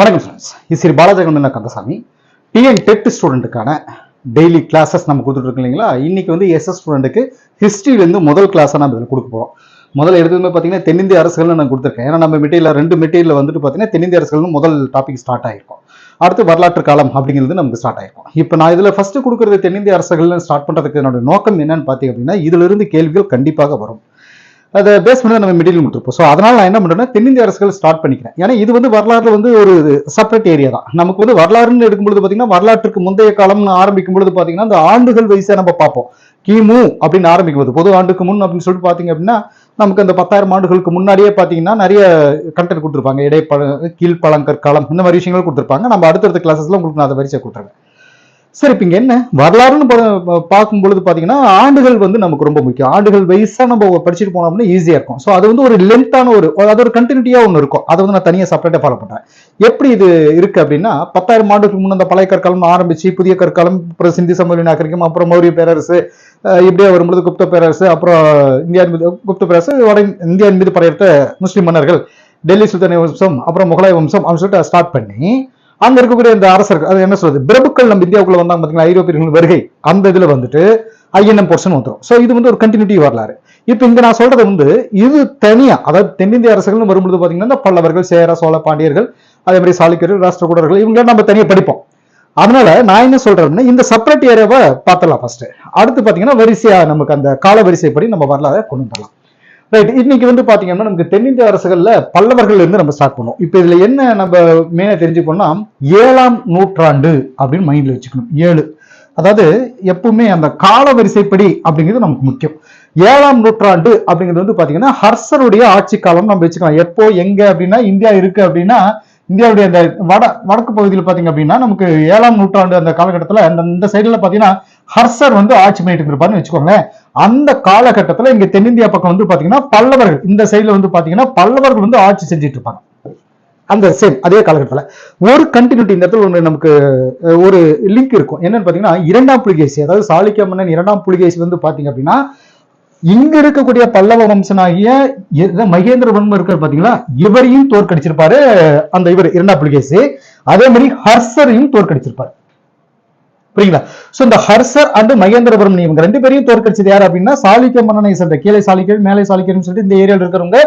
வணக்கம் ஃப்ரெண்ட்ஸ் இது Sri Kandasamy. TN TET ஸ்டூடெண்ட்டுக்கான டெய்லி கிளாஸஸ் நம்ம கொடுத்துட்ருக்கோம் இல்லைங்களா? இன்றைக்கி வந்து எஸ்எஸ் ஸ்டூடெண்ட்டுக்கு ஹிஸ்ட்ரியிலேருந்து முதல் கிளாஸாக நம்ம இதில் கொடுக்க போகிறோம் முதல்ல எடுத்ததுமே பார்த்தீங்கன்னா தென்னிந்திய அரசுகள்னு நான் கொடுத்துருக்கேன். ஏன்னா நம்ம மெட்டீரியல் ரெண்டு மெட்டீரியல் வந்துட்டு பார்த்தீங்கன்னா தென்னிந்திய அரசுகள்னு முதல் டாபிக் ஸ்டார்ட் ஆகிருக்கும் அடுத்து வரலாற்று காலம் அப்படிங்கிறது நமக்கு ஸ்டார்ட் ஆயிருக்கும். இப்போ நான் இதில் ஃபஸ்ட்டு கொடுக்குறது தென்னிந்திய அரசுகள்னு ஸ்டார்ட் பண்ணுறதுக்கு என்னோட நோக்கம் என்னன்னு பார்த்தீங்க அப்படின்னா இதிலிருந்து கேள்விகள் கண்டிப்பாக வரும். அதை பேஸ் பண்ணி நம்ம மிடில் கொடுத்துருப்போம் ஸோ அதனால் நான் என்ன பண்ணுறேன்னா தென்னிந்திய அரசுகள் ஸ்டார்ட் பண்ணிக்கிறேன். ஏன்னா இது வந்து வரலாறு வந்து ஒரு செப்பரேட் ஏரியா தான். நமக்கு வந்து வரலாறுன்னு எடுக்கும்பொழுது பார்த்தீங்கன்னா வரலாற்றுக்கு முந்தைய காலம்னு ஆரம்பிக்கும் பொழுது பார்த்தீங்கன்னா அந்த ஆண்டுகள் வயசாக நம்ம பார்ப்போம். கிமு அப்படின்னு ஆரம்பிக்கும் போது பொது ஆண்டுக்கு முன் அப்படின்னு சொல்லிட்டு பார்த்தீங்க அப்படின்னா நமக்கு அந்த பத்தாயிரம் ஆண்டுகளுக்கு முன்னாடியே பார்த்தீங்கன்னா நிறைய கண்டென்ட் கொடுத்துருப்பாங்க. இடைப்பழ கீழ்ப்பழங்கற்காலம் இந்த மாதிரி விஷயங்கள் கொடுத்துருப்பாங்க. நம்ம அடுத்தடுத்த கிளாஸஸ்ல உங்களுக்கு நான் அதை வரிசை கொடுத்துருவேன் சரி இப்போ இங்கே என்ன? வரலாறுன்னு பார்க்கும் பொழுது பார்த்தீங்கன்னா ஆண்டுகள் வந்து நமக்கு ரொம்ப முக்கியம். ஆண்டுகள் வயசா நம்ம படிச்சுட்டு போனோம்னா ஈஸியாக இருக்கும். ஸோ அது வந்து ஒரு லென்த்தான ஒரு அது ஒரு கண்டினியூட்டியாக ஒன்று இருக்கும். அதை வந்து நான் தனியாக செப்பரேட்டாக ஃபாலோ பண்ணுறேன் எப்படி இது இருக்குது அப்படின்னா பத்தாயிரம் ஆண்டுகளுக்கு முன்னே அந்த பழைய கற்காலம் ஆரம்பித்து புதிய கற்காலம் அப்புறம் சிந்தி சமவெளி நாகரிகம் அப்புறம் மௌரிய பேரரசு இப்படியே வரும்பொழுது குப்த பேரரசு அப்புறம் இந்தியாவின் மீது குப்த பேரரசு வட இந்தியாவின் மீது படையெடுத்த முஸ்லீம் மன்னர்கள் டெல்லி சுல்தானிய வம்சம் அப்புறம் முகலாய வம்சம் அப்படின்னு சொல்லிட்டு ஸ்டார்ட் பண்ணி அங்க இருக்கக்கூடிய இந்த அரசர்கள் அது என்ன சொல்றது? பிரபுக்கள் நம்ம இந்தியாவுக்குள்ள வந்தாங்க பாத்தீங்கன்னா ஐரோப்பியர்கள் வருகை அந்த இதுல வந்துட்டு ஐஎன்எம் போர்ஷன் வந்துடும் ஸோ இது வந்து ஒரு கண்டினியூட்டி வரலாறு. இப்போ இங்க நான் சொல்றது வந்து இது தனியா அதாவது தென்னிந்திய அரசுகள்னு வரும்பொழுது பாத்தீங்கன்னா இந்த பல்லவர்கள் சேர சோழ பாண்டியர்கள் அதே மாதிரி சாளுக்கியர்கள் ராஷ்டிரகூடர்கள் இவங்க நம்ம தனியா படிப்போம். அதனால நான் என்ன சொல்றேன்னா இந்த செப்பரேட் ஏரியாவை பார்த்தலாம் ஃபர்ஸ்ட் அடுத்து பாத்தீங்கன்னா வரிசையா நமக்கு அந்த கால வரிசைப்படி நம்ம வரலாறு கொண்டு வரலாம். ரைட் இன்னைக்கு வந்து பாத்தீங்கன்னா நமக்கு தென்னிந்திய அரசுகள்ல பல்லவர்கள் இருந்து நம்ம ஸ்டார்ட் பண்ணுவோம் இப்போ இதுல என்ன நம்ம மெயினா தெரிஞ்சுக்கணும்னா ஏழாம் நூற்றாண்டு அப்படின்னு மைண்ட்ல வச்சுக்கணும். ஏழு. அதாவது எப்பவுமே அந்த கால வரிசைப்படி அப்படிங்கிறது நமக்கு முக்கியம். ஏழாம் நூற்றாண்டு அப்படிங்கிறது வந்து பாத்தீங்கன்னா ஹர்ஷருடைய ஆட்சி காலம் நம்ம வச்சுக்கலாம். எப்போ எங்க அப்படின்னா இந்தியா இருக்கு அப்படின்னா இந்தியாவுடைய அந்த வட வடக்கு பகுதியில் பாத்தீங்க அப்படின்னா நமக்கு ஏழாம் நூற்றாண்டு அந்த காலகட்டத்தில் அந்த இந்த சைடுல பாத்தீங்கன்னா ஹர்ஷர் வந்து ஆட்சி பண்ணிட்டு இருந்திருப்பாருன்னு வச்சுக்கோங்களேன் அந்த காலகட்டத்தில் இங்க தென்னிந்தியா பக்கம் வந்து பாத்தீங்கன்னா பல்லவர்கள் இந்த சைடுல வந்து பாத்தீங்கன்னா பல்லவர்கள் வந்து ஆட்சி செஞ்சுட்டு இருப்பாங்க. அந்த சேம் அதே காலகட்டத்தில். ஒரு கண்டினியூட்டி இந்த இடத்துல ஒன்று நமக்கு ஒரு லிங்க் இருக்கும். என்னன்னு பார்த்தீங்கன்னா இரண்டாம் புலிகேசி அதாவது சாளுக்கிய மன்னன் இரண்டாம் புலிகேசி வந்து பார்த்தீங்க அப்படின்னா இங்க இருக்கக்கூடிய பல்லவ வம்சனாகிய மகேந்திர மகேந்திரவர்மன் இருக்கார் பாத்தீங்களா? இவரையும் தோற்கடிச்சிருப்பாரு அந்த இவர் இரண்டாம் புலிகேசி. அதே மாதிரி ஹர்ஷரையும் தோற்கடிச்சிருப்பாரு. புரியுங்களா சோ இந்த ஹர்சர் அண்ட் மகேந்திரபுரம் இவங்க ரெண்டு பேரையும் தோற்கடிச்சது யார் அப்படின்னா சாளுக்கிய மன்னனை சென்ற கீழே சாலிக்கல் மேலே சாளுக்கியர்னு சொல்லிட்டு இந்த ஏரியாவில் இருக்கிறவங்க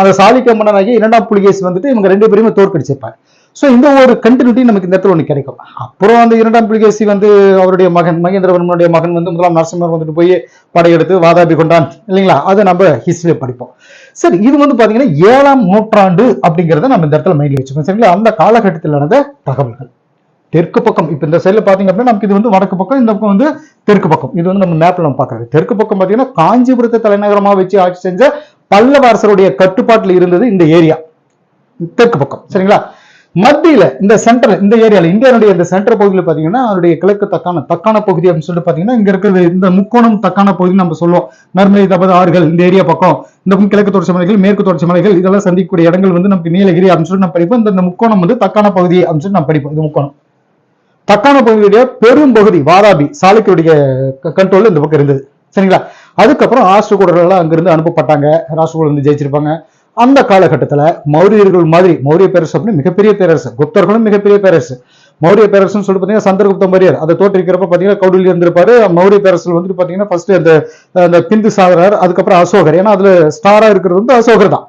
அந்த சாளுக்கிய மன்னனாகி இரண்டாம் புலிகேசி வந்துட்டு இவங்க ரெண்டு பேருமே தோற்கடிச்சிருப்பார் சோ இந்த ஒரு கண்டினியூட்டி நமக்கு இந்த இடத்துல ஒன்று கிடைக்கும். அப்புறம் அந்த இரண்டாம் புலிகேசி வந்து அவருடைய மகன் மகேந்திரவர்மனுடைய மகன் வந்து முதலாம் நரசிம்மர் வந்துட்டு போய் படையெடுத்து வாதாபி கொண்டான் இல்லைங்களா? அதை நம்ம ஹிஸ்டரி படிப்போம். சரி இது வந்து பாத்தீங்கன்னா ஏழாம் நூற்றாண்டு அப்படிங்கிறத நம்ம இந்த இடத்துல மைண்டில் வச்சுக்கோம் சரிங்களா? அந்த காலகட்டத்தில் நடந்த தகவல்கள். தெற்கு பக்கம். இப்போ இந்த சைடில் பார்த்தீங்க அப்படின்னா நமக்கு இது வந்து வடக்கு பக்கம் இந்த பக்கம் வந்து தெற்கு பக்கம். இது வந்து நம்ம மேப்பில் நம்ம பாக்குறது தெற்கு பக்கம் பார்த்தீங்கன்னா காஞ்சிபுரத்தை தலைநகரமாக வச்சு ஆட்சி செஞ்ச பல்லவ அரசருடைய கட்டுப்பாட்டில் இருந்தது இந்த ஏரியா தெற்கு பக்கம். சரிங்களா? மத்தியில இந்த சென்டர் இந்த ஏரியால இந்தியாவுடைய இந்த சென்டர் பகுதியில் பாத்தீங்கன்னா அதனுடைய கிழக்கு தக்கான தக்கான பகுதி அப்படின்னு சொல்லிட்டு பாத்தீங்கன்னா இங்க இருக்கிறது இந்த முக்கோணம் தக்கான பகுதி நம்ம சொல்லுவோம். நர்மதை தபது ஆறுகள் இந்த ஏரியா பக்கம். இந்த பக்கம் கிழக்கு தொடர்ச்சி மலைகள் மேற்கு தொடர்ச்சி மலைகள் இதெல்லாம் சந்திக்கக்கூடிய இடங்கள் வந்து நமக்கு நீலகிரி அப்படின்னு சொல்லி நம்ம படிப்போம். இந்த இந்த முக்கோணம் வந்து தக்கான பகுதி அப்படின்னு சொல்லி நம்ம படிப்போம். இந்த முக்கோணம். தக்கான பகுதியுடைய பெரும் பகுதி வாதாபி சாளுக்கியுடைய கண்ட்ரோல் இந்த பக்கம் இருந்தது. சரிங்களா? அதுக்கப்புறம் ராஷ்டிரகூடர்கள்லாம் அங்கிருந்து அனுப்பப்பட்டாங்க. ராஷ்டிரகூடர் வந்து ஜெயிச்சிருப்பாங்க. அந்த காலகட்டத்தில் மௌரியர்கள் மாதிரி மௌரிய பேரரசு அப்படின்னு மிகப்பெரிய பேரரசு குப்தர்களும் மிகப்பெரிய பேரரசு. மௌரிய பேரரசுன்னு சொல்லிட்டு பார்த்தீங்கன்னா சந்திரகுப்த மரியர். அதை தோற்றிருக்கிறப்ப பார்த்தீங்கன்னா கௌடில்ய இருந்திருப்பாரு. மௌரிய பேரரசு வந்துட்டு பார்த்தீங்கன்னா ஃபர்ஸ்ட் அந்த அந்த பிந்து சாகரர் அதுக்கப்புறம் அசோகர். ஏன்னா அதில் ஸ்டாராக இருக்கிறது வந்து அசோகர் தான்.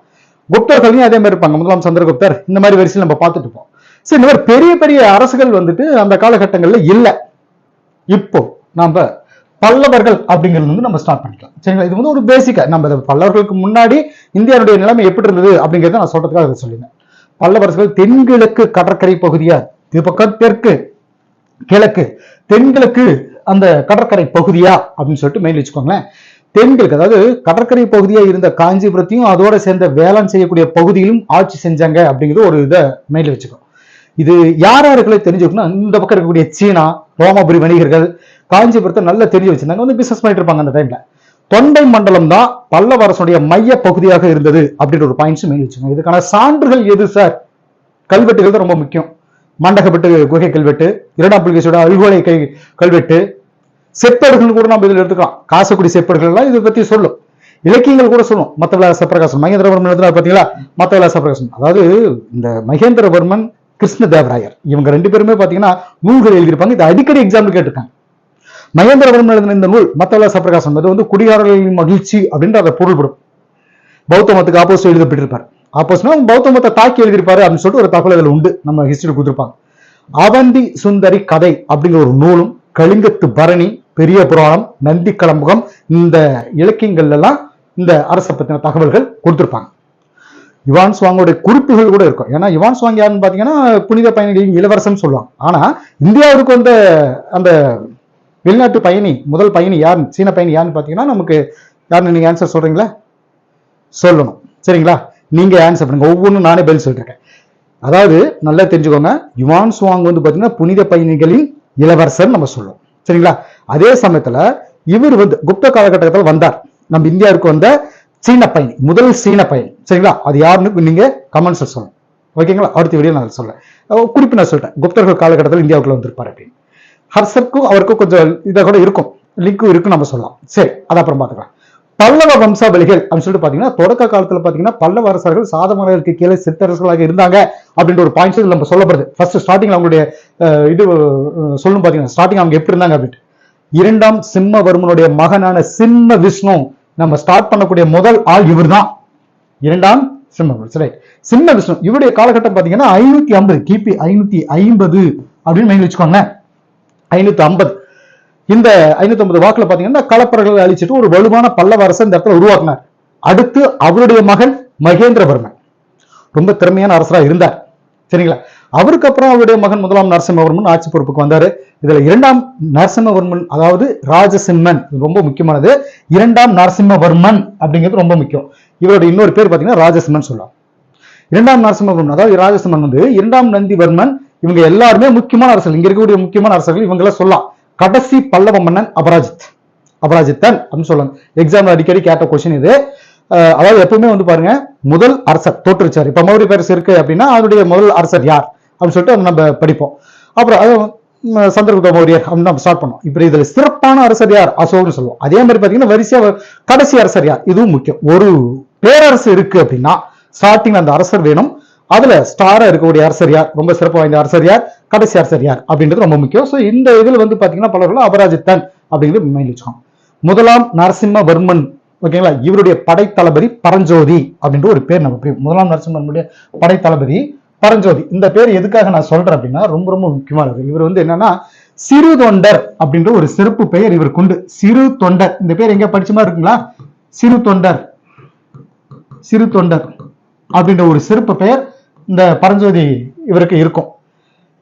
குப்தர்களையும் அதே மாதிரி இருப்பாங்க. முதலாம் சந்திரகுப்தர். இந்த மாதிரி வரிசையில் நம்ம பார்த்துட்டு இருப்போம். சரி இந்த மாதிரி பெரிய பெரிய அரசுகள் வந்துட்டு அந்த காலகட்டங்களில் இல்லை. இப்போ நம்ம பல்லவர்கள் அப்படிங்கிறது வந்து நம்ம ஸ்டார்ட் பண்ணிக்கலாம். சரிங்களா? இது வந்து ஒரு பேசிக்கா நம்ம பல்லவர்களுக்கு முன்னாடி இந்தியாவுடைய நிலைமை எப்படி இருந்தது அப்படிங்கிறத நான் சொல்றதுக்காக அதை சொல்லினேன் பல்லவர்கள் தென்கிழக்கு கடற்கரை பகுதியா? இது பக்கம் தெற்கு கிழக்கு. தென்கிழக்கு அந்த கடற்கரை பகுதியா? அப்படின்னு சொல்லிட்டு மெயில் வச்சுக்கோங்களேன். தென்கிழக்கு அதாவது கடற்கரை பகுதியா இருந்த காஞ்சிபுரத்தையும் அதோட சேர்ந்த வேளாண் செய்யக்கூடிய பகுதியிலும் ஆட்சி செஞ்சாங்க அப்படிங்கிறது ஒரு இதை மெயில் வச்சுக்கோ. இது யார் யாருக்குள்ளே தெரிஞ்சுக்கணும் இந்த பக்கம் இருக்கக்கூடிய சீனா ரோமபுரி வணிகர்கள் காஞ்சிபுரத்தை நல்லா தெரிஞ்சு வச்சிருந்தாங்க. வந்து பிசினஸ் பண்ணிட்டு இருப்பாங்க அந்த டைம்ல தொண்டை மண்டலம் தான் பல்லவ அரசுடைய மைய பகுதியாக இருந்தது அப்படின்ற ஒரு பாயிண்ட்ஸ் மெயின் வச்சுக்கோங்க இதுக்கான சான்றுகள் எது சார் கல்வெட்டுகள் தான் ரொம்ப முக்கியம். மண்டகப்பட்டு குகை கல்வெட்டு இரண்டாம் புலிகேசியோட அழுகோலை கை கல்வெட்டு. செப்பேடுகள் கூட நம்ம இதில் எடுத்துக்கலாம். காசக்குடி செப்பேடுகள்லாம் இதை பத்தி சொல்லும். இலக்கியங்கள் கூட சொல்லும். மத்தவிலாச பிரகாசம் மகேந்திரவர்மன் எழுதுறாரு பாத்தீங்களா? மத்தவிலாச பிரகாசம் அதாவது இந்த மகேந்திரவர்மன் கிருஷ்ணதேவராயர் இவங்க ரெண்டு பேருமே பார்த்தீங்கன்னா நூல்கள் எழுதியிருப்பாங்க. இது அடிக்கடி எக்ஸாம்பிள் கேட்டிருக்காங்க. மகேந்திரவர்மன் எழுதின இந்த நூல் மத்தவள சப்பிரகாசம். அது வந்து குடிகாரர்களின் மகிழ்ச்சி அப்படின்ற அதை பொருள்படும். பௌத்த மதத்துக்கு ஆப்போசிட் எழுதப்பட்டிருப்பார். ஆப்போசிட்னா பௌத்த மதத்தை தாக்கி எழுதியிருப்பாரு அப்படின்னு சொல்லிட்டு ஒரு தகவல் உண்டு. நம்ம ஹிஸ்டரி கொடுத்துருப்பாங்க. அவந்தி சுந்தரி கதை அப்படிங்கிற ஒரு நூலும் கலிங்கத்து பரணி பெரிய புராணம் நந்தி கலம்புகம் இந்த இலக்கியங்கள்ல எல்லாம் இந்த அரசை பத்தின தகவல்கள் கொடுத்திருப்பாங்க. யுவான் சுவாங்கோட குறிப்புகள் கூட இருக்கும். ஏன்னா யுவான் சுவாங் யாருன்னு பார்த்தீங்கன்னா புனித பயணிகளின் இளவரசன் சொல்லுவாங்க ஆனா இந்தியாவிற்கு வந்த அந்த வெளிநாட்டு பயணி முதல் பயணி யார் சீன பயணி யாருன்னு பார்த்தீங்கன்னா நமக்கு யாருன்னு நீங்கள் ஆன்சர் சொல்கிறீங்களா சொல்லணும். சரிங்களா? நீங்க ஆன்சர் பண்ணுங்க. ஒவ்வொன்றும் நானே பதில் சொல்லிருக்கேன் அதாவது நல்லா தெரிஞ்சுக்கோங்க. யுவான் சுவாங் வந்து பாத்தீங்கன்னா புனித பயணிகளின் இளவரசர் நம்ம சொல்லுவோம் சரிங்களா? அதே சமயத்துல இவர் வந்து குப்த காலகட்டத்தில் வந்தார். நம்ம இந்தியாவுக்கு வந்த சீன பயணி முதல் சீன பயணி சரிங்களா? அது யாருன்னு நீங்க கமெண்ட்ஸ் சொல்லணும் ஓகேங்களா அடுத்த வீடியோ நான் சொல்றேன். குறிப்பு நான் சொல்லிட்டேன். குப்தர்கள் காலகட்டத்தில் இந்தியாவுக்குள்ள வந்திருப்பார் அப்படின்னு. ஹர்ஷருக்கும் அவருக்கும் கொஞ்சம் இதை கூட இருக்கும். லிங்க்கும் இருக்கு நம்ம சொல்லலாம். சரி அது அப்புறம் பார்த்துக்கலாம். பல்லவ வம்சாவளிகள் அப்படின்னு சொல்லிட்டு பாத்தீங்கன்னா தொடக்க காலத்துல பாத்தீங்கன்னா பல்லவ அரசர்கள் சாதமரருக்கு கீழே சித்தரசர்களாக இருந்தாங்க அப்படின்ற ஒரு பாயிண்ட்ஸ் நம்ம சொல்லப்படுது. ஃபர்ஸ்ட் ஸ்டார்டிங்ல அவங்களுடைய இது சொல்லணும் பாத்தீங்கன்னா ஸ்டார்டிங் அவங்க எப்படி இருந்தாங்க அப்படின்ட்டு. இரண்டாம் சிம்மவர்மனுடைய மகனான சிம்ம விஷ்ணு நம்ம ஸ்டார்ட் பண்ணக்கூடிய முதல் ஆள் இவர்தான். இரண்டாம் சிம்ம ரைட் சிம்ம விஷ்ணு இவருடைய காலகட்டம் பாத்தீங்கன்னா ஐநூத்தி ஐம்பது கிபி ஐநூத்தி ஐம்பது அப்படின்னு மைண்ட் வச்சுக்கோங்க ஐநூத்தி ஐம்பது. இந்த ஐநூத்தி ஐம்பது வாக்குல பாத்தீங்கன்னா கலப்பரர்களை அழிச்சிட்டு ஒரு வலுவான பல்லவ அரசன் இந்த இடத்துல உருவாக்குனார். அடுத்து அவருடைய மகன் மகேந்திரவர்மன். ரொம்ப திறமையான அரசரா இருந்தார். சரிங்களா? அவருக்கு அப்புறம் அவருடைய மகன் முதலாம் நரசிம்மவர்மன் ஆட்சி பொறுப்புக்கு வந்தாரு. இதுல இரண்டாம் நரசிம்மவர்மன் அதாவது ராஜசிம்மன் இது ரொம்ப முக்கியமானது. இரண்டாம் நரசிம்மவர்மன் அப்படிங்கிறது ரொம்ப முக்கியம். இவரோட இன்னொரு பேர் பாத்தீங்கன்னா ராஜசிம்மன் சொல்லலாம். இரண்டாம் நரசிம்மவர்மன் அதாவது ராஜசிம்மன் வந்து இரண்டாம் நந்திவர்மன் இவங்க எல்லாருமே முக்கியமான அரசர்கள். இங்க இருக்கக்கூடிய முக்கியமான அரசர்கள் இவங்கள சொல்லலாம். கடைசி பல்லவ மன்னன் அபராஜித். அபராஜித்தன் அப்படின்னு சொல்லலாம் எக்ஸாம்ல அடிக்கடி கேட்ட கொஸ்டின் இது. அதாவது எப்பவுமே வந்து பாருங்க முதல் அரசர் தோற்றுச்சார் இப்ப மௌரிய பேரரசு இருக்கு அப்படின்னா அதனுடைய முதல் அரசர் யார்? அப்படின்னு சொல்லிட்டு நம்ம படிப்போம். அப்புறம் சந்திரகுப்த மௌரியர் அப்படின்னு நம்ம ஸ்டார்ட் பண்ணோம். இப்படி இதுல சிறப்பான அரசர் யார்? அசோகன்னு சொல்லுவோம். அதே மாதிரி பாத்தீங்கன்னா வரிசையா கடைசி அரசர் யார்? இதுவும் முக்கியம். ஒரு பேரரசு இருக்கு அப்படின்னா ஸ்டார்டிங் அந்த அரசர் வேணும். அதுல ஸ்டாரா இருக்கக்கூடிய அரசர் யார்? ரொம்ப சிறப்பு வாய்ந்த அரசர் யார்? கடைசி அரசர் யார்? அப்படின்றது ரொம்ப முக்கியம். சோ இந்த இதுல வந்து பாத்தீங்கன்னா பலர்கள் அபராஜித்தன் அப்படிங்கிறது மைண்ட் வச்சுக்கோங்க முதலாம் நரசிம்மவர்மன் ஓகேங்களா இவருடைய படைத்தளபதி பரஞ்சோதி அப்படின்ற ஒரு பேர் நம்ம முதலாம் நரசிம்மனுடைய படைத்தளபதி பரஞ்சோதி இந்த பேர் எதுக்காக நான் சொல்றேன் அப்படின்னா ரொம்ப ரொம்ப முக்கியமானது. இவர் வந்து என்னன்னா சிறு தொண்டர் அப்படின்ற ஒரு சிறப்பு பெயர் இவர் கொண்டு. சிறு தொண்டர் இந்த பேர் எங்க படிச்ச மாதிரி இருக்குங்களா? சிறு தொண்டர் சிறு தொண்டர் அப்படின்ற ஒரு சிறப்பு பெயர் இந்த பரஞ்சோதி இவருக்கு இருக்கும்.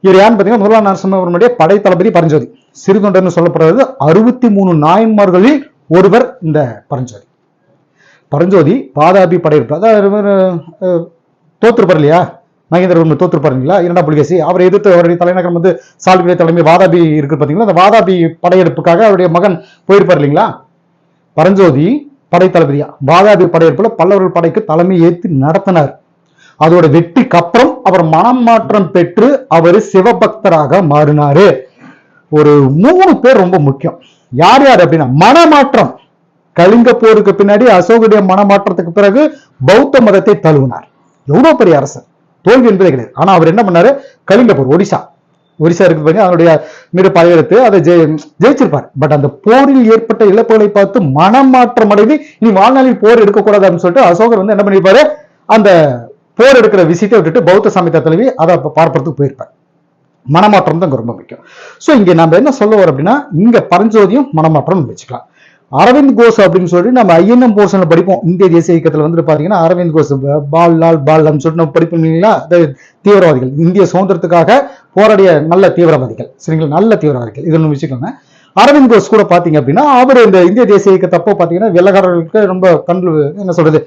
இவர் யாருன்னு பார்த்தீங்கன்னா முதலாம் படை தளபதி பரஞ்சோதி. சிறு தொண்டர்னு சொல்லப்படுறது அறுபத்தி மூணு நாயன்மார்களில் ஒருவர் இந்த பரஞ்சோதி. பரஞ்சோதி பாதாபி படையெடுப்பு அதாவது அஹ், தோத்துருப்பார் இல்லையா? மகேந்திரவர்மன் தோத்துருப்பார் பாருங்களா இரண்டாம் புலிகேசி அவரை எதிர்த்து அவருடைய தலைநகரம் வந்து சால்குடைய தலைமை வாதாபி இருக்கு பார்த்தீங்களா அந்த வாதாபி படையெடுப்புக்காக அவருடைய மகன் போயிருப்பார் இல்லைங்களா? பரஞ்சோதி படைத்தளபதியா வாதாபி படையெடுப்புல பல்லவர்கள் படைக்கு தலைமை ஏற்றி நடத்தினார். அதோட வெற்றிக்கு அப்புறம் அவர் மனம் மாற்றம் பெற்று அவர் சிவபக்தராக மாறினாரு. ஒரு மூணு பேர் ரொம்ப முக்கியம். யார் யார் அப்படின்னா மனமாற்றம். கலிங்க போருக்கு பின்னாடி அசோகருடைய மனமாற்றத்துக்கு பிறகு பௌத்த மதத்தை தழுவினார். எவ்வளவு பெரிய அரசர். தோல்வி என்பதே கிடையாது. ஆனா அவர் என்ன பண்ணாரு? கலிங்க போர் ஒடிசா. ஒரிசா இருக்கு பாருங்க அதனுடைய மீது படையெடுத்து அதை ஜெய ஜெயிச்சிருப்பார். பட் அந்த போரில் ஏற்பட்ட இழப்புகளை பார்த்து மனமாற்றம் அடைந்து இனி வாழ்நாளில் போர் எடுக்கக்கூடாது அப்படின்னு சொல்லிட்டு அசோகர் வந்து என்ன பண்ணிருப்பாரு? அந்த போர் எடுக்கிற விஷயத்தை விட்டுட்டு பௌத்த சமயத்தை தழுவி அதை பார்ப்பதுக்கு போயிருப்பார். மனமாற்றம் தான் ரொம்ப முக்கியம். ஸோ இங்கே நம்ம என்ன சொல்ல வரோம் அப்படின்னா இங்கே பரஞ்சோதியும் மனமாற்றம் வச்சுக்கலாம். அரவிந்த் கோஷ் அப்படின்னு சொல்லி நம்ம ஐஎன்எம் போர்ஷனில் படிப்போம். இந்திய தேசிய இயக்கத்தில் வந்துட்டு பார்த்தீங்கன்னா அரவிந்த் கோஷ் பால் லால் பால் அப்படின்னு சொல்லிட்டு நம்ம படிப்போம் இல்லைங்களா? தீவிரவாதிகள். இந்திய சுதந்திரத்துக்காக போராடிய நல்ல தீவிரவாதிகள். சரிங்களா? நல்ல தீவிரவாதிகள். இது ஒன்று வச்சுக்கோங்க. அரவிந்த் கோஷ் கூட பார்த்தீங்க அப்படின்னா அவர் இந்த இந்திய தேசிய இயக்கத்தப்போ பார்த்தீங்கன்னா வெள்ளக்காரர்களுக்கு ரொம்ப கண்டு என்ன சொல்றது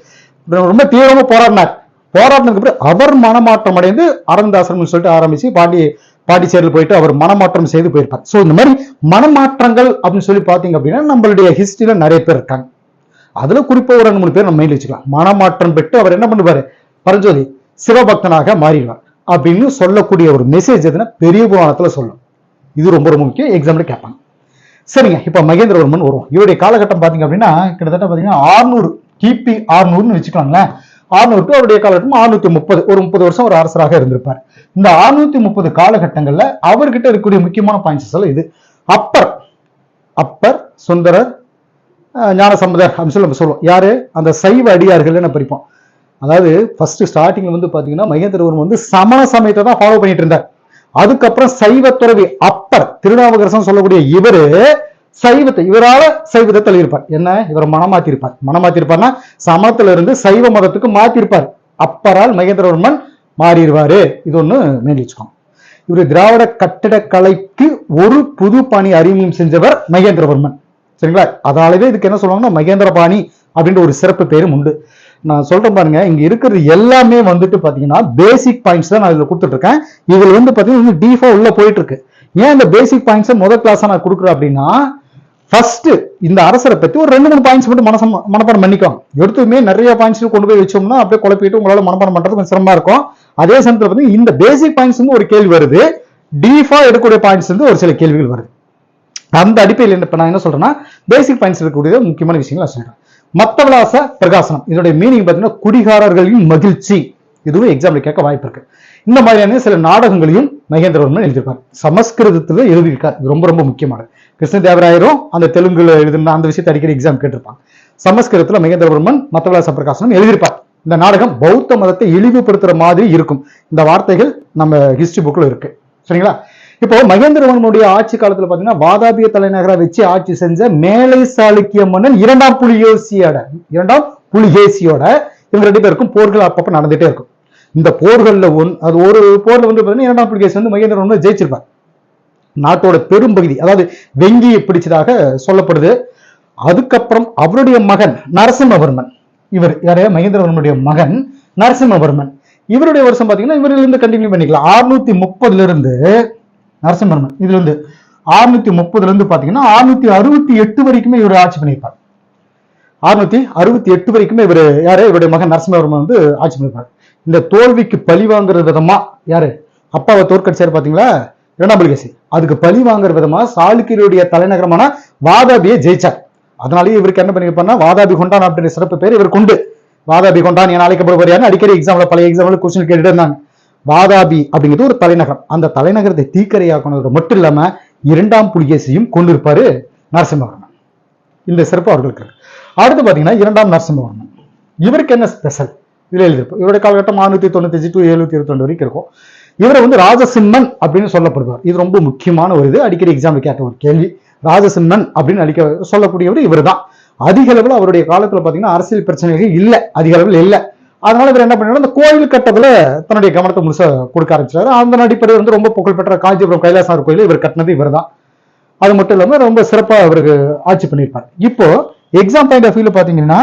ரொம்ப தீவிரமாக போராடினார். போராட்டினதுக்கு அப்புறம் அவர் மனமாற்றம் அடைந்து அரவிந்த் ஆசிரமம் சொல்லிட்டு ஆரம்பிச்சு பாண்டி பாண்டிச்சேரியில் போயிட்டு அவர் மனமாற்றம் செய்து போயிருப்பார். ஸோ இந்த மாதிரி மனமாற்றங்கள் அப்படின்னு சொல்லி பாத்தீங்க அப்படின்னா நம்மளுடைய ஹிஸ்டரியில நிறைய பேர் இருக்காங்க. அதுல குறிப்பாக ஒரு ரெண்டு மூணு பேர் நம்ம மைண்ட் வச்சுக்கலாம். மனமாற்றம் பெற்று அவர் என்ன பண்ணுவாரு? பரஞ்சோதி சிவபக்தனாக மாறிடுவார் அப்படின்னு சொல்லக்கூடிய ஒரு மெசேஜ் எதுனா பெரிய புராணத்தில் சொல்லும். இது ரொம்ப ரொம்ப முக்கியம். எக்ஸாம்பிள் கேட்பாங்க. சரிங்க இப்ப மகேந்திரவர்மன் வரும் இவருடைய காலகட்டம் பாத்தீங்க அப்படின்னா கிட்டத்தட்ட பாத்தீங்கன்னா ஆறுநூறு கிபி ஆறுநூறுன்னு வச்சுக்கலாங்களேன் ஆறுநூறு அவருடைய காலகட்டம் ஆறுநூத்தி முப்பது ஒரு முப்பது வருஷம் ஒரு அரசராக இருந்திருப்பார். இந்த ஆறுநூத்தி முப்பது காலகட்டங்கள்ல அவர்கிட்ட இருக்கக்கூடிய முக்கியமான பாயிண்ட்ஸ் எல்லாம் இது. அப்பர் அப்பர் சுந்தரர் அஹ், ஞானசம்பந்தர் அப்படின்னு சொல்லி நம்ம சொல்லுவோம். யாரு? அந்த சைவ அடியார்கள் என்ன படிப்போம் அதாவது ஃபர்ஸ்ட் ஸ்டார்டிங்ல வந்து பாத்தீங்கன்னா மகேந்திரவர்மன் வந்து சமண சமயத்தை தான் ஃபாலோ பண்ணிட்டு இருந்தார். அதுக்கப்புறம் சைவ துறவி அப்பர் திருநாவுக்கரசன் சொல்லக்கூடிய இவரு சைவத்தை இவரால சைவத்தை தள்ளியிருப்பார். என்ன? இவர் மனமாத்திருப்பார். மனமாத்திருப்பார்னா சமத்துல இருந்து சைவ மதத்துக்கு மாத்திருப்பார். அப்பரால் மகேந்திரவர்மன் மாறிடுவாரு. இது ஒண்ணு மேலே வச்சுக்கோங்க இவர் திராவிட கட்டிடக்கலைக்கு ஒரு புது பாணி அறிமுகம் செஞ்சவர் மகேந்திரவர்மன் சரிங்களா? அதாலவே இதுக்கு என்ன சொல்லுவாங்கன்னா மகேந்திரபாணி அப்படின்ற ஒரு சிறப்பு பேரும் உண்டு. நான் சொல்றேன் பாருங்க இங்க இருக்கிறது எல்லாமே வந்துட்டு பாத்தீங்கன்னா பேசிக் பாயிண்ட்ஸ் தான் நான் இதுல கொடுத்துட்டு இருக்கேன் இதுல வந்து பாத்தீங்கன்னா டீஃபா உள்ள போயிட்டு இருக்கு ஏன் இந்த பேசிக் பாயிண்ட்ஸ் முதல் கிளாஸா நான் கொடுக்குறேன் அப்படின்னா ஃபர்ஸ்ட் இந்த அரசரை பத்தி ஒரு ரெண்டு மூணு பாயிண்ட்ஸ் மட்டும் மனசம் மனப்பாடம் பண்ணிக்கோங்க. எடுத்துமே நிறைய பாயிண்ட்ஸ் கொண்டு போய் வச்சோம்னா அப்படியே குழப்பிட்டு உங்களால மனப்பாடம் பண்றது கொஞ்சம் சிரமமா இருக்கும். அதே சமயத்தில் பார்த்தீங்கன்னா இந்த பேசிக் பாயிண்ட்ஸ் வந்து ஒரு கேள்வி வருது. டீஃபா எடுக்கக்கூடிய பாயிண்ட்ஸ் வந்து ஒரு சில கேள்விகள் வருது. அந்த அடிப்படையில் இப்போ நான் என்ன சொல்றேன்னா பேசிக் பாயிண்ட்ஸ் இருக்கக்கூடிய முக்கியமான விஷயங்கள் நான் சொல்றேன். மத்தவிலாச பிரகாசனம். இதோட மீனிங் பார்த்தீங்கன்னா குடிகாரர்களின் மகிழ்ச்சி. இதுவும் எக்ஸாம்பிள் கேட்க வாய்ப்பு இருக்கு. இந்த மாதிரியான சில நாடகங்களையும் மகேந்திரவர்மன் எழுதியிருப்பார் சமஸ்கிருதத்தில் எழுதியிருக்கார். இது ரொம்ப ரொம்ப முக்கியமானது. கிருஷ்ணதேவராயரும் அந்த தெலுங்குல எழுதின அந்த விஷயத்தை அடிக்கடி எக்ஸாம் கேட்டிருப்பாங்க. சமஸ்கிருதத்தில் மகேந்திரவர்மன் மத்தவிலாச பிரகாசனம் எழுதியிருப்பார். இந்த நாடகம் பௌத்த மதத்தை இழிவுபடுத்துற மாதிரி இருக்கும். இந்த வார்த்தைகள் நம்ம ஹிஸ்டரி புக்கில் இருக்கு. சரிங்களா? இப்போ மகேந்திரவர்மனுடைய ஆட்சி காலத்துல பாத்தீங்கன்னா வாதாபிய தலைநகரா வச்சு ஆட்சி செஞ்ச மேலை சாளுக்கிய மன்னன் இரண்டாம் புலிகேசியோட இரண்டாம் புலிகேசியோட இவங்க ரெண்டு பேருக்கும் போர்கள் அப்பப்ப நடந்துட்டே இருக்கும். இந்த போர்கள்ல ஒன் அது ஒரு போர்ல வந்து பார்த்தீங்கன்னா இரண்டாம் புலிகேசி வந்து மகேந்திரவர்மன் ஜெயிச்சிருப்பார். நாட்டோட பெரும்பகுதி அதாவது வெங்கியை பிடிச்சதாக சொல்லப்படுது. அதுக்கப்புறம் அவருடைய மகன் நரசிம்மவர்மன். இவர் யாரே? மகேந்திரவர்மனுடைய மகன் நரசிம்மவர்மன். இவருடைய வருஷம் பார்த்தீங்கன்னா இவரிலிருந்து இருந்து கண்டினியூ பண்ணிக்கலாம். அறுநூத்தி முப்பதுல இருந்து நரசிம்மவர்மன். இதுல இருந்து அறுநூத்தி முப்பதுல இருந்து பாத்தீங்கன்னா அறுநூத்தி அறுபத்தி எட்டு வரைக்குமே இவர் ஆட்சி பண்ணியிருப்பார். அறுநூத்தி அறுபத்தி எட்டு வரைக்குமே இவர் யாரு? இவருடைய மகன் நரசிம்மவர்மன் வந்து ஆட்சி பண்ணியிருப்பார். இந்த தோல்விக்கு பழி வாங்குற விதமா யாரு? அப்பாவை தோற்கடிச்சாரு பாத்தீங்களா? இரண்டாம் புலிகேசி. அதுக்கு பழி வாங்குற விதமா சாளுக்கியருடைய தலைநகரமான வாதாபியை ஜெயிச்சார். அதனாலேயே இவருக்கு என்ன பண்ணிருப்பாருன்னா வாதாபி கொண்டான் அப்படின்ற சிறப்பு பேர் இவர் கொண்டு வாதாபி கொண்டான் என அழைக்கப்படுவார் யாருன்னு அடிக்கடி எக்ஸாம்ல பழைய எக்ஸாம்ல கொஸ்டின் கேட்டுட்டு இருந்தாங்க. வாதாபி அப்படிங்கிறது ஒரு தலைநகரம். அந்த தலைநகரத்தை தீக்கரையாக்கணும் மட்டும் இல்லாம இரண்டாம் புலிகேசியும் கொண்டிருப்பாரு நரசிம்மவர்மன். இந்த சிறப்பு அவர்களுக்கு அடுத்து பாத்தீங்கன்னா இரண்டாம் நரசிம்மவர்மன். இவருக்கு என்ன ஸ்பெஷல் இதில் எழுதியிருப்பார் இவருடைய காலகட்டம் நானூத்தி தொண்ணூத்தஞ்சு டு எழுநூத்தி இருபத்தி வரைக்கும் இருக்கும். இவரை வந்து ராஜசிம்மன் அப்படின்னு சொல்லப்படுவார். இது ரொம்ப முக்கியமான ஒரு இது. அடிக்கடி எக்ஸாம்பிள் கேட்ட ஒரு கேள்வி. ராஜசிம்மன் அப்படின்னு அடிக்க சொல்லக்கூடியவர் இவர் தான் அதிக அளவில் அவருடைய காலத்தில் பார்த்தீங்கன்னா அரசியல் பிரச்சனைகள் இல்லை. அதிக அளவில் இல்லை. அதனால இவர் என்ன பண்ணாரு? அந்த கோயில் கட்டத்துல தன்னுடைய கவனத்தை முழுசா கொடுக்க ஆரம்பிச்சாரு. அந்த அடிப்படையில் வந்து ரொம்ப புகழ்பெற்ற காஞ்சிபுரம் கைலாசார் கோயில் இவர் கட்டினது இவர் தான் அது மட்டும் இல்லாமல் ரொம்ப சிறப்பாக அவருக்கு ஆட்சி பண்ணியிருப்பார். இப்போ எக்ஸாம் பாயிண்ட் ஆஃப் வியூல பார்த்தீங்கன்னா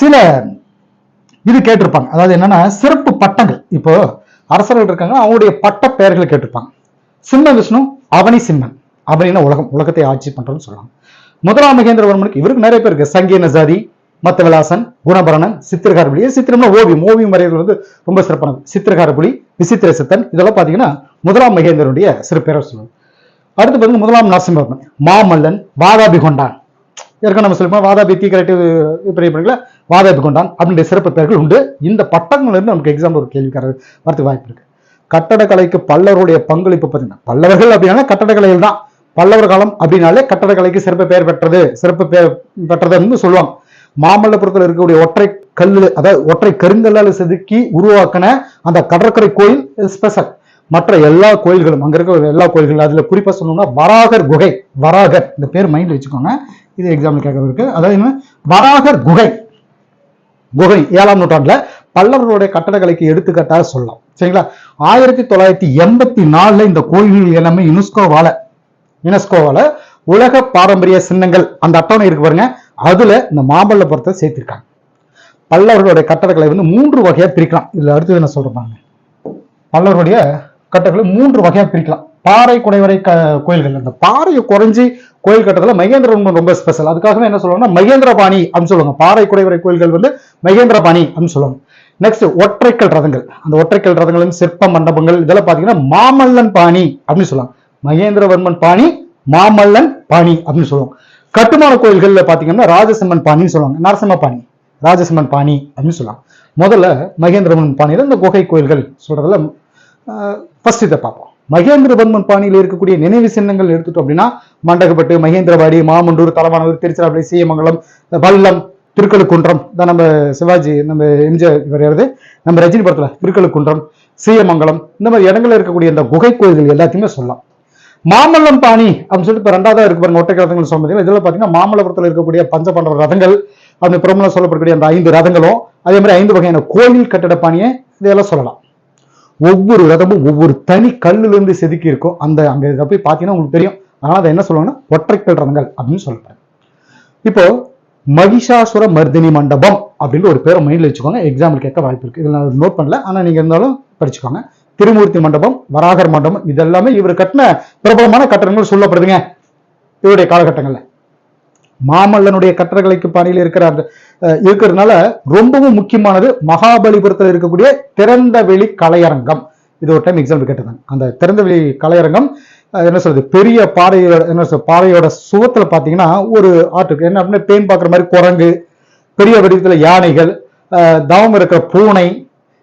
சில இது கேட்டிருப்பாங்க. அதாவது என்னன்னா சிறப்பு பட்டங்கள். இப்போ அரசர்கள் இருக்காங்க அவங்களுடைய பட்ட பெயர்களை கேட்டிருப்பாங்க. சிம்ம விஷ்ணு அவனி சிம்மன் அவனின்னா உலகம். உலகத்தை ஆட்சி பண்றதுன்னு சொல்லலாம் முதலாம் மகேந்திரவர்மனுக்கு இவருக்கு நிறைய பேர் இருக்கு. சங்கீன ஜாதி மத்தவிலாசன் குணபரணன் சித்திரகாரபுலி சித்திரம்னா ஓவியம். ஓவியம் வரைகிறது வந்து ரொம்ப சிறப்பானது சித்திரகாரபுலி விசித்திர சித்தன் இதெல்லாம் பாத்தீங்கன்னா முதலாம் மகேந்திரனுடைய சிறு பேரை சொல்லுவாங்க. அடுத்து பாத்தீங்கன்னா முதலாம் நரசிம்மவர்மன் மாமல்லன் வாதாபி கொண்டான் ஏற்கனவே நம்ம சொல்லிப்போம் வாதாபி தீக்கரட்டு பெரிய பண்ணிக்கல வாதாபி கொண்டான் அப்படின்ற சிறப்பு பெயர்கள் உண்டு. இந்த பட்டங்கள்ல இருந்து நமக்கு எக்ஸாம்பிள் ஒரு கேள்வி வரதுக்கு வாய்ப்பு இருக்கு. கட்டடக்கலைக்கு பல்லவருடைய பங்களிப்பு பார்த்தீங்கன்னா பல்லவர்கள் அப்படின்னா கட்டடக்கலையில் தான். பல்லவர் காலம் அப்படின்னாலே கட்டடக்கலைக்கு சிறப்பு பெயர் பெற்றது சிறப்பு பெயர் பெற்றதுன்னு சொல்லுவாங்க. மாமல்லபுரத்தில் இருக்கக்கூடிய ஒற்றை கல்லு அதாவது ஒற்றை கருங்கல்லால் செதுக்கி உருவாக்கின அந்த கடற்கரை கோயில் ஸ்பெஷல் மற்ற எல்லா கோயில்களும் அங்க இருக்க எல்லா கோயில்களும் அதுல குறிப்பாக சொல்லணும்னா வராகர் குகை வராகர் இந்த பேர் மைண்ட்ல வச்சுக்கோங்க. இது எக்ஸாம்பிள் கேட்க இருக்கு அதாவது என்ன? வராகர் குகை. குகை ஏழாம் நூற்றாண்டுல பல்லவர்களுடைய கட்டடக்கலைக்கு எடுத்துக்கட்டாக சொல்லலாம். சரிங்களா? ஆயிரத்தி தொள்ளாயிரத்தி எண்பத்தி நாலுல இந்த கோயில்கள் எல்லாமே யுனெஸ்கோவால யுனெஸ்கோவால உலக பாரம்பரிய சின்னங்கள் அந்த அட்டவணை இருக்கு பாருங்க. அதுல இந்த மாமல்லபுரத்தை சேர்த்திருக்காங்க. பல்லவர்களுடைய கட்டடக்கலை வந்து மூன்று வகையா பிரிக்கலாம். இதுல அடுத்தது என்ன சொல்றாங்க பல்லவர்களுடைய கட்டடக்கலை மூன்று வகையா பிரிக்கலாம். பாறை குடைவரை கோயில்கள். அந்த பாறையை குறைஞ்சி கோயில் கட்டத்தில் மகேந்திரவர்மன் ரொம்ப ஸ்பெஷல் அதுக்காகவே என்ன சொல்லுவாங்கன்னா மகேந்திரபாணி அப்படின்னு சொல்லுவாங்க. பாறை குடைவரை கோயில்கள் வந்து மகேந்திரபாணி அப்படின்னு சொல்லுவாங்க. நெக்ஸ்ட் ஒற்றைக்கல் ரதங்கள். அந்த ஒற்றைக்கல் ரதங்களும் சிற்ப மண்டபங்கள் இதெல்லாம் பாத்தீங்கன்னா மாமல்லன் பாணி அப்படின்னு சொல்லுவாங்க. மகேந்திரவர்மன் பாணி மாமல்லன் பாணி அப்படின்னு சொல்லுவாங்க. கட்டுமான கோயில்கள்ல பாத்தீங்கன்னா ராஜசிம்மன் பாணின்னு சொல்லுவாங்க. நரசிம்ம பாணி ராஜசிம்மன் பாணி அப்படின்னு சொல்லலாம் முதல்ல மகேந்திரவர்மன் பாணியில இந்த குகை கோயில்கள் சொல்றதுல ஃபர்ஸ்ட் இதை பார்ப்போம். மகேந்திரவர்மன் பாணியில் இருக்கக்கூடிய நினைவு சின்னங்கள் எடுத்துட்டோம் அப்படின்னா மண்டகப்பட்டு மகேந்திரவாடி மாமண்டூர் தலவானூர் திருச்சிராப்பள்ளி சீயமங்கலம் வல்லம் திருக்கழுக்குன்றம் தான் நம்ம சிவாஜி நம்ம எம்ஜிஆர் இவர் நம்ம ரஜினி படத்துல திருக்கழுக்குன்றம் சீயமங்கலம் இந்த மாதிரி இடங்கள்ல இருக்கக்கூடிய இந்த குகை கோயில்கள் எல்லாத்தையுமே சொல்லலாம். மாமல்லம் பாணி அப்படின்னு சொல்லிட்டு இப்போ ரெண்டாவதா இருக்கு பாருங்க ஒட்டை ரதங்கள் சொல்ல முடியும் இதில் பார்த்தீங்கன்னா மாமல்லபுரத்தில் இருக்கக்கூடிய பஞ்சபண்டர ரதங்கள் அந்த பிரபலம் சொல்லப்படக்கூடிய அந்த ஐந்து ரதங்களும் அதே மாதிரி ஐந்து வகையான கோயில் கட்டட பாணியை இதையெல்லாம் சொல்லலாம். ஒவ்வொரு ரதமும் ஒவ்வொரு தனி கல்லுலேருந்து செதுக்கி இருக்கும் அந்த அங்கே இதை போய் பார்த்தீங்கன்னா உங்களுக்கு தெரியும். அதனால் அதை என்ன சொல்லுவாங்கன்னா ஒற்றைக்கல் ரதங்கள் அப்படின்னு சொல்றாங்க. இப்போ மகிஷாசுர மர்தினி மண்டபம் அப்படின்னு ஒரு பேரை மைண்டில் வச்சுக்கோங்க. எக்ஸாம்பிள் கேட்க வாய்ப்பு இருக்கு. இதில் நான் நோட் பண்ணல. ஆனால் நீங்கள் இருந்தாலும் படிச்சுக்கோங்க. திருமூர்த்தி மண்டபம் வராகர் மண்டபம் இதெல்லாமே இவர் கட்டின பிரபலமான கட்டணங்கள் சொல்லப்படுதுங்க. இவருடைய காலகட்டங்களில். மாமல்லனுடைய கட்டடக்கலைக்கு பாணியில் இருக்கிறார். இருக்கிறதுனால ரொம்பவும் முக்கியமானது மகாபலிபுரத்தில் இருக்கக்கூடிய திறந்த வெளி கலையரங்கம். இது ஒரு டைம் எக்ஸாம்பிள் கேட்டிருந்தாங்க. அந்த திறந்த வெளி கலையரங்கம் என்ன சொல்றது பெரிய பாறையோட என்ன சொல்றது பாறையோட சுகத்துல பாத்தீங்கன்னா ஒரு ஆட்டுக்கு என்ன அப்படின்னா பேன் பார்க்குற மாதிரி குரங்கு பெரிய வடிவத்துல யானைகள் தவம் இருக்கிற பூனை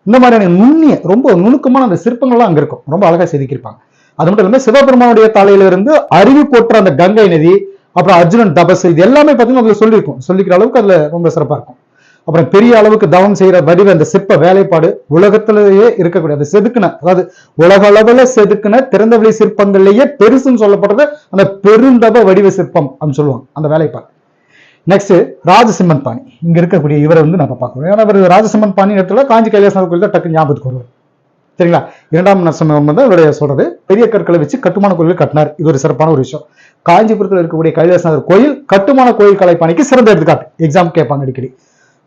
இந்த மாதிரியான நுண்ணிய ரொம்ப நுணுக்கமான அந்த சிற்பங்கள்லாம் அங்க இருக்கும். ரொம்ப அழகா செதுக்கியிருப்பாங்க. அது மட்டும் இல்லாம சிவபெருமானுடைய தலையில இருந்து அருவி போற்ற அந்த கங்கை நதி அப்புறம் அர்ஜுனன் தபஸ் இது எல்லாமே பார்த்தீங்கன்னா அதுல சொல்லியிருக்கும் சொல்லிக்கிற அளவுக்கு அதுல ரொம்ப சிறப்பா இருக்கும். அப்புறம் பெரிய அளவுக்கு தவம் செய்யற வடிவ அந்த சிற்ப வேலைப்பாடு உலகத்திலேயே இருக்கக்கூடிய அந்த செதுக்குன அதாவது உலக அளவுல செதுக்குன திறந்தவெளி சிற்பங்கள்லேயே பெருசுன்னு சொல்லப்படுறது அந்த பெருந்தப வடிவ சிற்பம் அப்படின்னு சொல்லுவாங்க அந்த வேலைப்பாடு. நெக்ஸ்ட் ராஜசிம்மன் பாணி. இங்க இருக்கக்கூடிய இவரை வந்து நம்ம பார்க்கணும் ஏன்னா இவர் ராஜசிம்மன் பாணி இடத்துல காஞ்சி கைலாசநாத கோயில் தான் டக்கு ஞாபகத்துக்கு வருவார். சரிங்களா? இரண்டாம் நரசிம்மன் வந்து இவருடைய சொல்றது பெரிய கற்களை வச்சு கட்டுமான கோயில் கட்டினார். இது ஒரு சிறப்பான ஒரு விஷயம். காஞ்சிபுரத்தில் இருக்கக்கூடிய கைலாசநாதர் கோயில் கட்டுமான கோயில் கலைப்பாணிக்கு சிறந்த எடுத்துக்காட்டு. எக்ஸாம் கேட்பாங்க அடிக்கடி.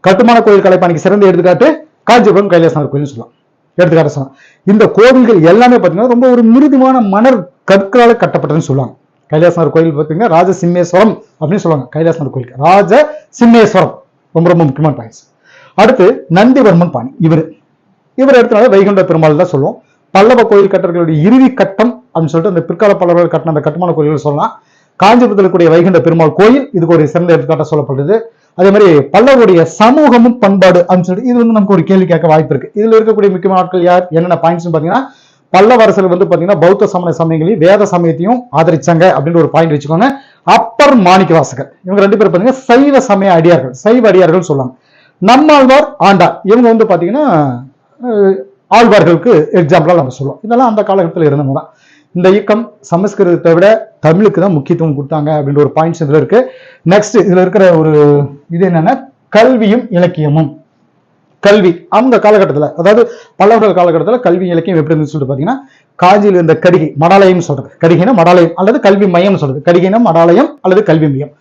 கட்டுமான கோயில் கலைப்பாணிக்கு சிறந்த எடுத்துக்காட்டு காஞ்சிபுரம் கைலாசநாதர் கோயில் சொல்லலாம். எடுத்துக்காட்டு சொல்லலாம். இந்த கோவில்கள் எல்லாமே பார்த்தீங்கன்னா ரொம்ப ஒரு மிருதுவான மணர் கற்களால் கட்டப்பட்டதுன்னு சொல்லுவாங்க கைலாசநாதர் கோயில் பார்த்தீங்கன்னா ராஜ சிம்மேஸ்வரம் அப்படின்னு சொல்லுவாங்க. கைலாசநாதர் கோயிலுக்கு. ராஜ சிம்மேஸ்வரம். ரொம்ப ரொம்ப முக்கியமான பாயிண்ட்ஸ் அடுத்து நந்திவர்மன் பாணி. இவர். இவர் எடுத்தனால வைகுண்ட பெருமாள் தான் சொல்லுவோம். பல்லவ கோயில் கட்டர்களுடைய இறுதி கட்டம் அப்படின்னு சொல்லிட்டு அந்த பிற்கால பல்லவர்கள் கட்டின அந்த கட்டுமான கோயில்கள் சொல்லலாம். காஞ்சிபுரத்தில் இருக்கக்கூடிய வைகுண்ட பெருமாள் கோயில் இதுக்கு ஒரு சிறந்த எடுத்துக்காட்ட சொல்லப்படுது. அதே மாதிரி பல்லவருடைய சமூகமும் பண்பாடு அப்படின்னு சொல்லிட்டு இது வந்து நமக்கு ஒரு கேள்வி கேட்க வாய்ப்பு இருக்கு. இதுல இருக்கக்கூடிய முக்கியமான ஆட்கள் யார்? என்னென்ன பாயிண்ட்ஸ் பாத்தீங்கன்னா பல்லவரசர்கள் வந்து பாத்தீங்கன்னா பௌத்த சமண சமயங்களையும் வேத சமயத்தையும் ஆதரிச்சாங்க அப்படின்னு ஒரு பாயிண்ட் வச்சுக்கோங்க. அப்பர் மாணிக்கவாசகர். இவங்க ரெண்டு பேரும் பாத்தீங்கன்னா சைவ சமய அடியார்கள் சைவ அடியார்கள் சொல்லுவாங்க. நம்மாழ்வார் ஆண்டார் இவங்க வந்து பாத்தீங்கன்னா ஆழ்வார்களுக்கு எக்ஸாம்பிளா நம்ம சொல்லுவோம். இதெல்லாம் அந்த காலகட்டத்தில் இருந்தவங்க தான். இந்த இயக்கம் சமஸ்கிருதத்தை விட தமிழுக்கு தான் முக்கியத்துவம் கொடுத்தாங்க அப்படின்ற ஒரு பாயிண்ட்ஸ் இதுல இருக்கு. நெக்ஸ்ட் இதுல இருக்கிற ஒரு இது என்னன்னா கல்வியும் இலக்கியமும். கல்வி அந்த காலகட்டத்தில் அதாவது பல்லவர்கள் காலகட்டத்தில் கல்வி இலக்கியம் எப்படி இருந்துச்சு சொல்லிட்டு பார்த்தீங்கன்னா காஞ்சியில் இருந்த கடிகை மடாலயம் சொல்றது. கடிகைனா மடாலயம் அல்லது கல்வி மையம் சொல்றது. கடிகைனா மடாலயம் அல்லது கல்வி மையம்.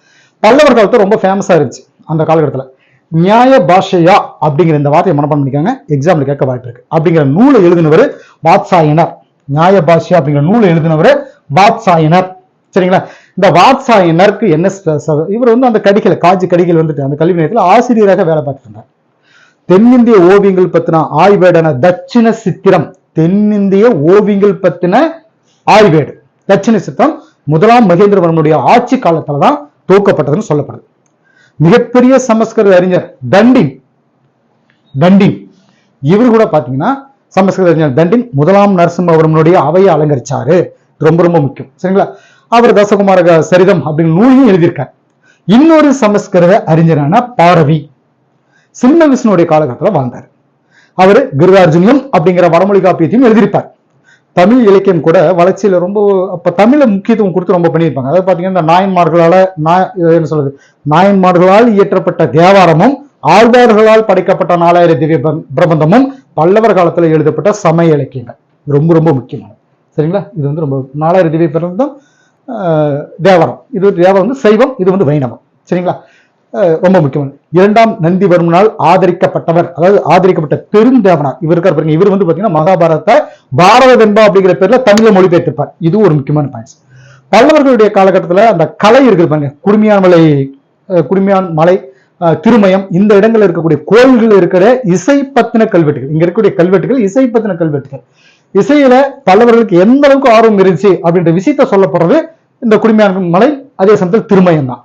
பல்லவர் காலத்தில் ரொம்ப ஃபேமஸாக இருந்துச்சு அந்த காலகட்டத்தில். நியாய பாஷையா அப்படிங்கிற இந்த வார்த்தையை மனப்பாடம் பண்ணிக்காங்க எக்ஸாம்பிள் கேட்க வாய்ப்பு இருக்கு. அப்படிங்கிற நூலை எழுதினவர் வாத்சாயனர். நியாய பாஷ்யா அப்படிங்கிற நூல் எழுதினவர் வாத்சாயனர். சரிங்களா? இந்த வாத்சாயனருக்கு என்ன இவர் வந்து அந்த கடிகளை காஞ்சி கடிகள் வந்துட்டு அந்த கல்வி நிலையத்தில் ஆசிரியராக வேலை பார்த்துட்டு இருந்தார் தென்னிந்திய ஓவியங்கள் பத்தின ஆய்வேடான தட்சிண சித்திரம். தென்னிந்திய ஓவியங்கள் பத்தின ஆய்வேடு. தட்சிண சித்திரம் முதலாம் மகேந்திரவர்மனுடைய ஆட்சி காலத்துல தான் துவக்கப்பட்டதுன்னு சொல்லப்படுது. மிகப்பெரிய சமஸ்கிருத அறிஞர் தண்டின். தண்டின். இவர் கூட பாத்தீங்கன்னா சமஸ்கிருதஞர் தண்டின் முதலாம் நரசிம்மவர்மனுடைய அவையை அலங்கரிச்சாரு. ரொம்ப ரொம்ப முக்கியம். சரிங்களா? அவர் தசகுமார சரிதம் அப்படின்னு நூலையும் எழுதியிருக்கார். இன்னொரு சமஸ்கிருத அறிஞரான பாரவி. சின்ன விஷ்ணுடைய காலகட்டத்தில் வாழ்ந்தார். அவர் கிருதார்ஜுனியம் அப்படிங்கிற வடமொழி காப்பியத்தையும் எழுதியிருப்பார். தமிழ் இலக்கியம் கூட வளர்ச்சியில ரொம்ப அப்ப தமிழை முக்கியத்துவம் கொடுத்து ரொம்ப பண்ணியிருப்பாங்க. அதாவது பாத்தீங்கன்னா இந்த நாயன்மார்களால நாய- என்ன சொல்றது? நாயன்மார்களால் இயற்றப்பட்ட தேவாரமும் ஆழ்வார்களால் படைக்கப்பட்ட நாலாயிர திவ்ய ப- பிரபந்தமும் பல்லவர் காலத்தில் எழுதப்பட்ட சமய இலக்கியங்கள். ரொம்ப ரொம்ப முக்கியமானது. சரிங்களா? இது வந்து ரொம்ப நாலாயிர திவ்ய பிரபந்தம் தேவரம் தேவாரம். இது தேவரம் வந்து சைவம் இது வந்து வைணவம். சரிங்களா? ரொம்ப முக்கியமான இரண்டாம் நந்திவர்மனால் ஆதரிக்கப்பட்டவர் அதாவது ஆதரிக்கப்பட்ட பெருந்தேவனார். இவர் இருக்கார் பாருங்க. இவர் வந்து பாத்தீங்கன்னா மகாபாரதத்தை பாரத வெண்பா அப்படிங்கிற பேர்ல தமிழ்ல மொழிபெயர்த்திருப்பார். இது ஒரு முக்கியமான பாயிண்ட்ஸ் பல்லவர்களுடைய காலகட்டத்தில் அந்த கலை இருக்குது பாருங்க. குடுமியான் மலை குடுமியான் மலை திருமயம் இந்த இடங்கள்ல இருக்கக்கூடிய கோயில்கள் இருக்கிற இசை பத்தின கல்வெட்டுகள். இங்க இருக்கக்கூடிய கல்வெட்டுகள் இசை பத்தின கல்வெட்டுகள். இசையில பல்லவர்களுக்கு எந்த அளவுக்கு ஆர்வம் இருந்துச்சு அப்படின்ற விஷயத்த சொல்லப்படுறது இந்த குடிமையான மலை அதே சமயத்தில் திருமயம் தான்.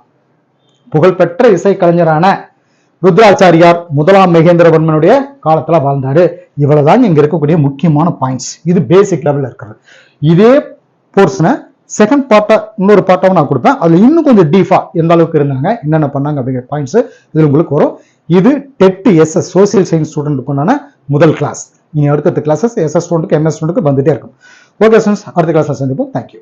புகழ்பெற்ற இசை கலைஞரான ருத்ராச்சாரியார் முதலாம் மகேந்திரவர்மனுடைய காலத்துல வாழ்ந்தாரு. இவ்வளவுதான் இங்க இருக்கக்கூடிய முக்கியமான பாயிண்ட்ஸ் இது பேசிக் லெவல்ல இருக்கிறது. இதே போர்ஷனை செகண்ட் பார்ட்டா இன்னொரு பார்ட்டாவும் நான் கொடுப்பேன். அதில் இன்னும் கொஞ்சம் டீஃபாக எந்த அளவுக்கு இருந்தாங்க என்னென்ன பண்ணாங்க அப்படிங்கிற பாயிண்ட்ஸ் இது உங்களுக்கு வரும். இது டெட் எஸ்எஸ் சோசியல் சயின்ஸ் ஸ்டூடெண்ட்டுக்கு உண்டான முதல் கிளாஸ் இனி அடுத்தடுத்த கிளாஸஸ் எஸ்எஸ் ஸ்டூடெண்ட்டுக்கு எம்எஸ் ஸ்டூடெண்ட்டுக்கு வந்துட்டே இருக்கும். ஓகே ஸ்டூடெண்ட்ஸ் அடுத்த கிளாஸில் சந்திப்போம். தேங்க்யூ